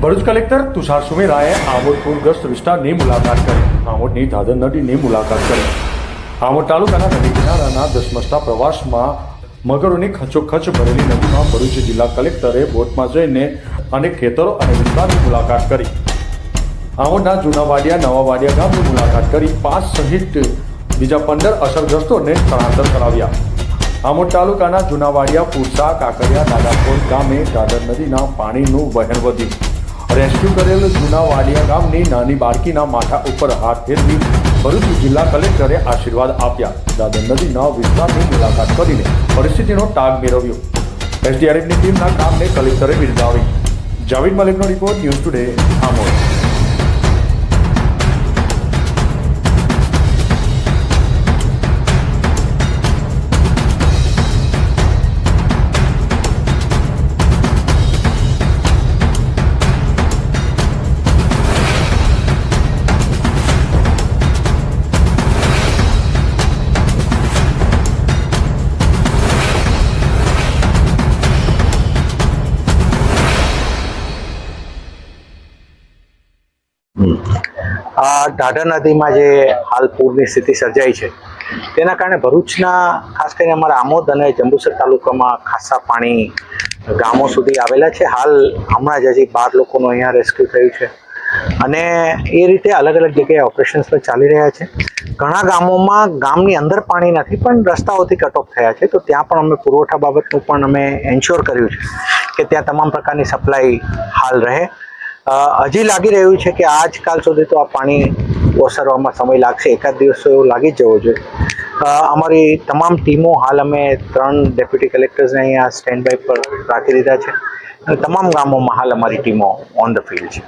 Bharuch collector Tushar સુમેરાએ આમોદ પૂરગ્રસ્ત વિસ્તારની મુલાકાત કરી. આમોદની દાદર નદીની મુલાકાત કરી. આમોદ તાલુકાના નદી કિનારાના દસમસ્તા પ્રવાસમાં મગરોની ખચોખચ ભરેલી નદીમાં ભરૂચ જિલ્લા કલેક્ટરે બોટમાં જઈને અનેક ખેતરો અને વિસ્તારની મુલાકાત કરી. આમોદના જૂના વાડિયા નવા વાડિયા ગામની મુલાકાત કરી. પાંચ સહિત બીજા પંદર અસરગ્રસ્તોને સ્થળાંતર કરાવ્યા. આમોદ તાલુકાના જૂના વાડિયા પુરસા, કાકરિયા નાદાપોર ગામે દાદર નદીના પાણીનું વહેણ વધ્યું. રેસ્ક્યુ કરેલ જૂના વાડિયા ગામની નાની બાળકીના માથા ઉપર હાથ ફેરવી ભરૂચ જિલ્લા કલેક્ટરે આશીર્વાદ આપ્યા. દાદર નદીના વિસ્તારની મુલાકાત કરીને પરિસ્થિતિનો તાગ મેળવ્યો. એસડીઆરએફની ટીમના કામને કલેક્ટરે બિરદાવી. જાવેદ મલિકનો રિપોર્ટ ન્યૂઝ ટુડે આમોદ. આ ઢાઢર નદીમાં જે હાલ પૂરની સ્થિતિ સર્જાઈ છે, તેના કારણે ભરૂચના ખાસ કરીને અમારા આમોદ અને જંબુસર તાલુકામાં ખાસા પાણી ગામો સુધી આવેલા છે. હાલ હમણાં જ હજી બાર લોકોનું અહીંયા રેસ્ક્યુ થયું છે. અને એ રીતે અલગ અલગ જગ્યાએ ઓપરેશન્સ પણ ચાલી રહ્યા છે. ઘણા ગામોમાં ગામની અંદર પાણી નથી, પણ રસ્તાઓથી કટ થયા છે. તો ત્યાં પણ અમે પુરવઠા બાબતનું પણ અમે એન્શ્યોર કર્યું છે કે ત્યાં તમામ પ્રકારની સપ્લાય હાલ રહે. હજી લાગી રહ્યું છે કે આજકાલ સુધી તો આ પાણી ઓસરવામાં સમય લાગશે. એકાદ દિવસ એવું લાગી જવો જોઈએ. અમારી તમામ ટીમો હાલ અમે ત્રણ ડેપ્યુટી કલેક્ટર્સને અહીંયા સ્ટેન્ડ બાય પર રાખી દીધા છે. તમામ ગામોમાં હાલ અમારી ટીમો ઓન ધ ફિલ્ડ છે.